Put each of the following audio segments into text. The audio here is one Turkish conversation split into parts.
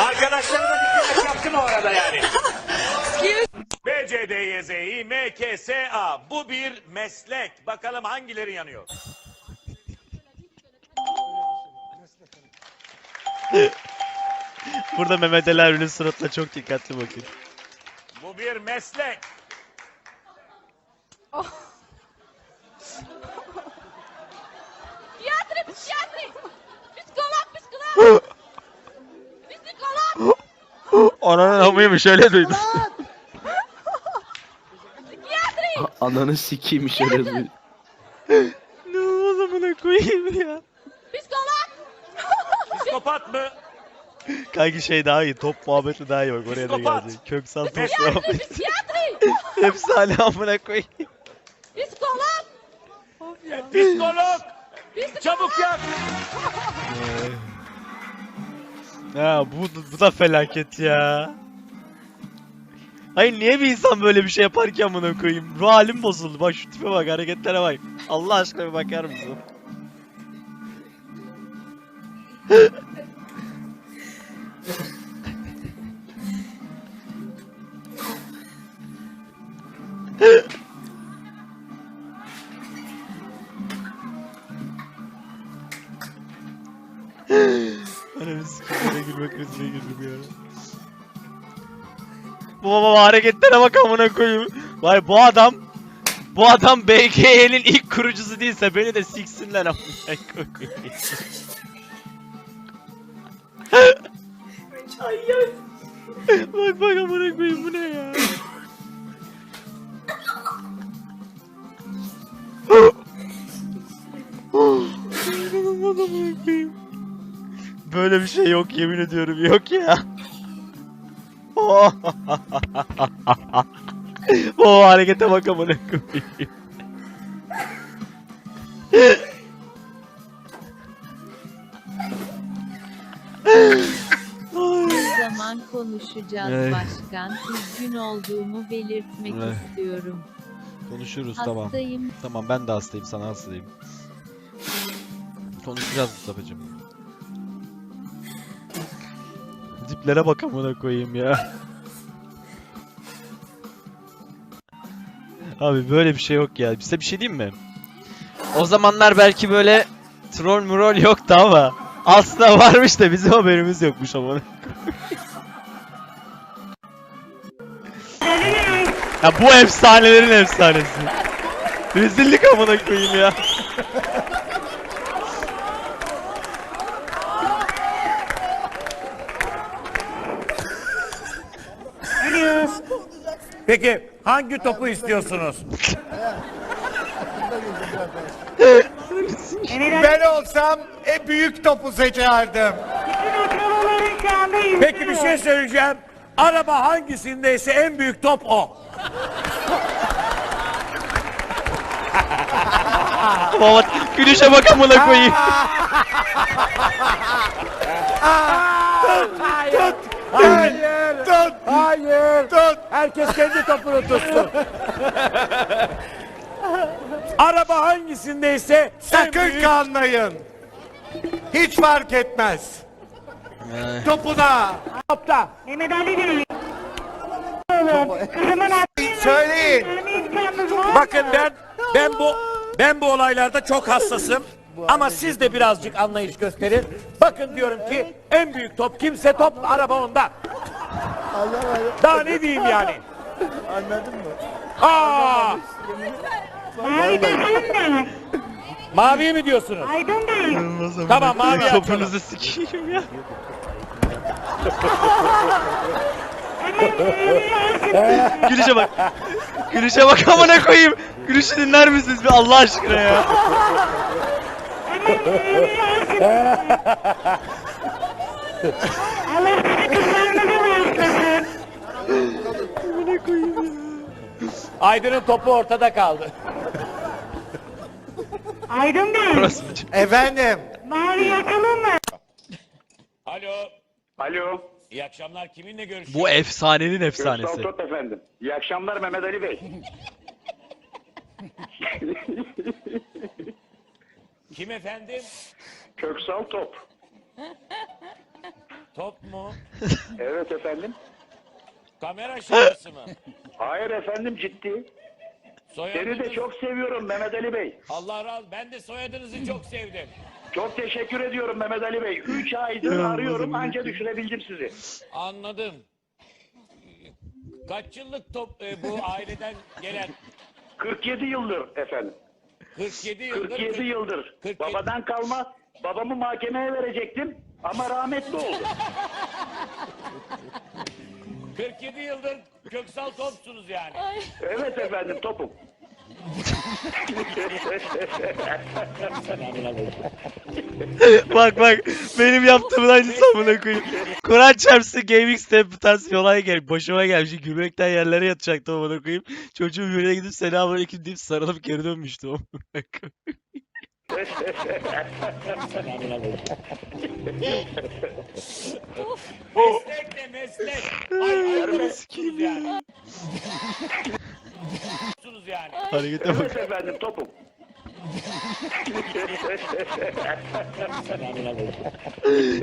Arkadaşlarıma dikkat yaptım o arada yani. B, C, D, Y, Z, İ, M, K, S, A. Bu bir meslek. Bakalım hangileri yanıyor? Burada Mehmet Ali Erbil'in suratına çok dikkatli bakın. Bu bir meslek. Psiquiatri, psiquiatri! Psikolog, psikolog! Psikolog, Ananın amıymış öyle duydum. psikiatri! Ananı sikeyim şöyle bir. ne o zamana koyayım ya. Psikolog! Psikopat mı? Kanki şey daha iyi. Top muhabbeti daha iyi bak oraya da Psikopat. gelecek. Köksal top muhabbeti. psikiatri! Efsane amına koyayım. Psikolog! Psikolog. Psikolog! Çabuk yap. Ha bu, bu da felaket ya. Hayır niye bir insan böyle bir şey yapar ki amına koyayım? Ruh halim bozuldu. Bak şu tipe bak hareketlere bak. Allah aşkına bir bakar mısın? Ananı sikimlere gülme krizine girdim ya. Baba baba hareketlere bak amına koyayım. Vay bu adam bu adam BK'nin ilk kurucusu değilse beni de siksinler amına koyayım. bak bak amına koyayım bu ne ya? Böyle bir şey yok yemin ediyorum yok ya. o harekete bak amına koyayım. Konuşacağız Evet. başkan? Üzgün olduğumu belirtmek Evet. istiyorum. Konuşuruz tamam. Hastayım. Tamam ben de hastayım sana hastayım. Konuşacağız Mustafa'cığım. Diplere bak amına koyayım ya. Abi böyle bir şey yok ya. Size bir şey diyeyim mi? O zamanlar belki böyle troll murol yoktu ama aslında varmış da bizim haberimiz yokmuş ama. Ya bu efsanelerin efsanesi. Rezillik amına koyayım ya. Peki hangi topu istiyorsunuz? Ben olsam en büyük topu seçerdim. Peki bir şey söyleyeceğim. Araba hangisindeyse en büyük top o. Baba gülüşe bak amına koyayım. Hayır. Tut. Hayır. Tut. Herkes kendi topunu tutsun. Araba hangisindeyse Sakın büyük kanmayın. Hiç fark etmez. Topuna. topta. Söyleyin. Bakın ben ben bu ben bu olaylarda çok hassasım. Ama siz de birazcık anlayış gösterin. Bakın diyorum ki en büyük top kimse top araba onda. Daha ne diyeyim yani? Anladın mı? Aa! Mavi mi diyorsunuz? Tamam, mavi. Topunuzu sikeyim ya. Gülüşe bak. Gülüşe bak amına koyayım. Gülüşü dinler misiniz bir Allah aşkına ya? Amına koyayım ya. Aydın'ın topu ortada kaldı. Aydın Bey? Efendim. mavi yakalım mı? Alo. Alo. İyi akşamlar. Kiminle görüşüyoruz? Bu efsanenin Köksal efsanesi. Top efendim. İyi akşamlar Mehmet Ali Bey. Kim efendim? Köksal Top. Top mu? Evet efendim. Kamera şakası mı? Hayır efendim ciddi. Soyadınız... Seni de çok seviyorum Mehmet Ali Bey. Allah razı Ben de soyadınızı çok sevdim. Çok teşekkür ediyorum Mehmet Ali Bey. 3 aydır Ya, arıyorum Mehmet anca düşürebildim sizi. Anladım. Kaç yıllık top e, bu aileden gelen? 47 yıldır efendim. 47 yıldır. 47 yıldır. 47 Babadan kalma. Babamı mahkemeye verecektim ama rahmetli oldu. 47 yıldır köksal topsunuz yani. Evet efendim topum. bak bak benim yaptığımın aynısı amına koyayım. Kur'an çarpsın GameX'te bu tarz bir olay gel başıma gelmiş. Gülmekten yerlere yatacaktım amına koyayım. Çocuğun yüreğine gidip selamünaleyküm deyip sarılıp geri dönmüştüm. amına koyayım. Meslek de meslek. Ay ay Sikeyim yani. Harekete bak. evet efendim topum.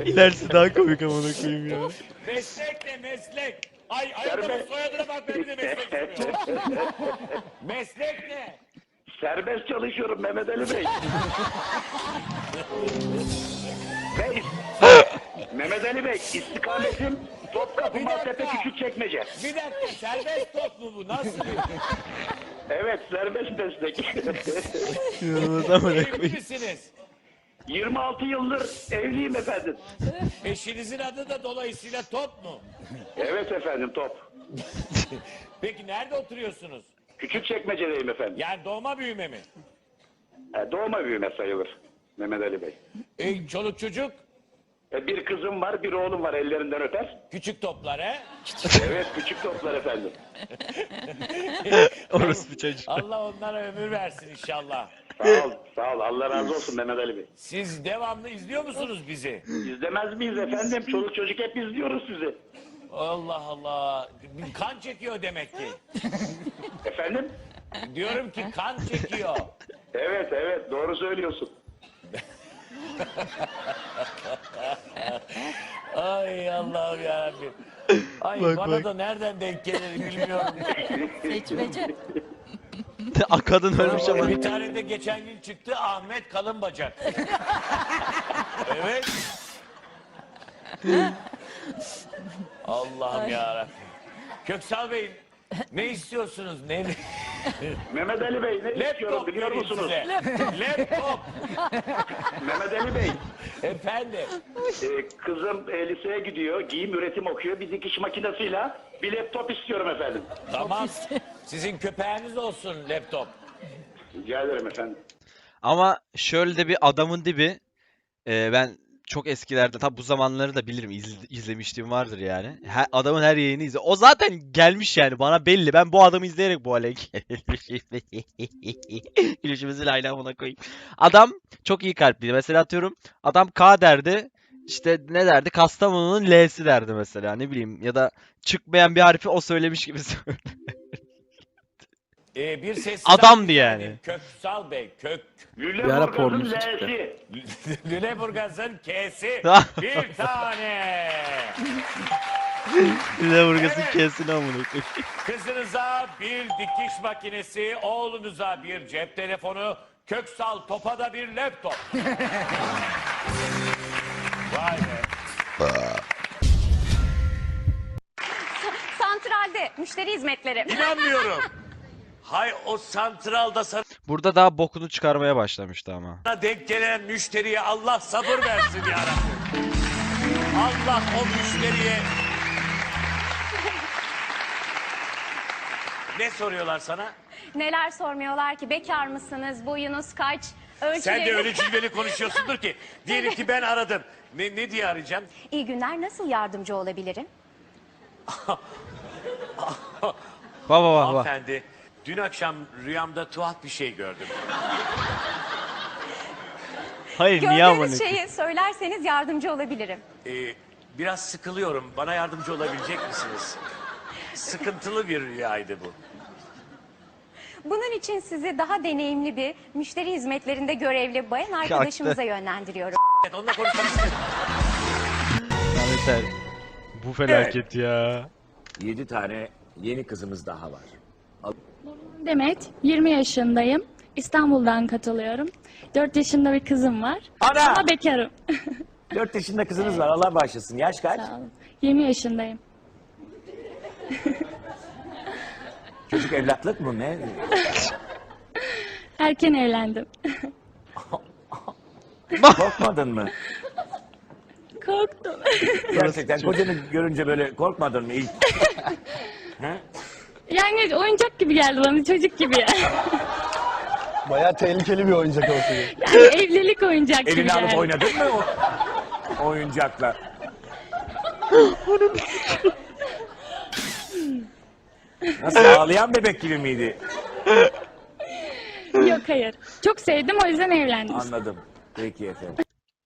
İlerisi daha komik amına koyayım ya. Meslek de meslek. Ay ay adamın soyadına bak benim de meslek meslek ne? Serbest çalışıyorum Mehmet Ali Bey. Bey. Mehmet Ali Bey istikametim Topkapı Maltepe. Küçükçekmece. Bir dakika serbest top mu bu? Nasıl bir? Evet serbest meslek. Amına Evli koyayım. misiniz? 26 yıldır evliyim efendim. Eşinizin adı da dolayısıyla top mu? Evet efendim top. Peki nerede oturuyorsunuz? Küçükçekmece'deyim efendim. Yani doğma büyüme mi? E, doğma büyüme sayılır Mehmet Ali Bey. E, çoluk çocuk E, bir kızım var bir oğlum var ellerinden öper. küçük toplar he? Evet küçük toplar efendim. Orası bir çocuk. Allah onlara ömür versin inşallah. Sağ ol, sağ ol. Allah razı olsun Mehmet Ali Bey. Siz devamlı izliyor musunuz bizi? İzlemez miyiz efendim? Çoluk çocuk hep izliyoruz sizi. Allah Allah. Kan çekiyor demek ki. Efendim? Diyorum ki kan çekiyor. Evet evet doğru söylüyorsun. Ay Allah'ım yarabbim. Ay Bak, bana bak. da nereden denk gelir bilmiyorum. Seçmece. Kadın ölmüş ama. Bir tane de geçen gün çıktı Ahmet Kalınbacak. evet. Allah'ım yarabbim. Köksal Bey ne istiyorsunuz? Ne? Mehmet Ali Bey ne istiyorum Laptop biliyor musunuz? size. Laptop. Mehmet Ali Bey Efendim. e, kızım e, liseye gidiyor giyim üretim okuyor. Bir dikiş makinesiyle bir laptop istiyorum efendim. Tamam. Sizin köpeğiniz olsun laptop. Rica ederim efendim. Ama şöyle de bir adamın dibi e, ben çok eskilerde tabi bu zamanları da bilirim izle- izlemişliğim vardır yani. Her, adamın her yayını izle. O zaten gelmiş yani bana belli. Ben bu adamı izleyerek bu hale Gülüşümüzü layla buna koyayım. Adam çok iyi kalpliydi. Mesela atıyorum adam K derdi. İşte ne derdi? Kastamonu'nun L'si derdi mesela. Ne bileyim ya da çıkmayan bir harfi o söylemiş gibi söyledi. Ee, bir sessiz Adamdı yani. Köksal Bey. Kök. Ara Lüleburgaz'ın pornosu çıktı. L'si. Lüleburgaz'ın K'si. bir tane. Lüleburgaz'ın Evet. K'sini amına koyayım. Kızınıza bir dikiş makinesi, oğlunuza bir cep telefonu, Köksal Top'a da bir laptop. Vay be. Santralde müşteri hizmetleri. İnanmıyorum. Hay o santralda sana Burada daha bokunu çıkarmaya başlamıştı ama. denk gelen müşteriye Allah sabır versin ya Rabbim. Allah o müşteriye... Ne soruyorlar sana? Neler sormuyorlar ki bekar mısınız, boyunuz kaç, ölçüleriniz... Sen de öyle cilveli konuşuyorsundur ki. Diyelim ki ben aradım. Ne, ne diye arayacağım? İyi günler, nasıl yardımcı olabilirim? Baba baba baba. Hanımefendi, dün akşam rüyamda tuhaf bir şey gördüm. Hayır niye amına Gördüğünüz koyayım? şeyi söylerseniz yardımcı olabilirim. Ee, biraz sıkılıyorum. Bana yardımcı olabilecek misiniz? Sıkıntılı bir rüyaydı bu. Bunun için sizi daha deneyimli bir müşteri hizmetlerinde görevli bayan arkadaşımıza yönlendiriyorum. Evet, onunla konuşmak istedim. Ahmet Er, Bu felaket ya. Yedi tane yeni kızımız daha var. Demet, 20 yaşındayım. İstanbul'dan katılıyorum. 4 yaşında bir kızım var. Ana! Ama bekarım. Dört yaşında kızınız var. Allah bağışlasın. Yaş kaç? Sağ olun. 20 yaşındayım. Çocuk evlatlık mı? Ne? Erken evlendim. Korkmadın mı? Korktum. Gerçekten kocanı görünce böyle korkmadın mı ilk? Yani oyuncak gibi geldi bana, çocuk gibi yani. Baya tehlikeli bir oyuncak olsun. Yani evlilik oyuncak gibi Elini alıp geldi. oynadın mı o oyuncakla? Nasıl ağlayan bebek gibi miydi? Yok hayır. Çok sevdim o yüzden evlendim. Anladım. Peki efendim.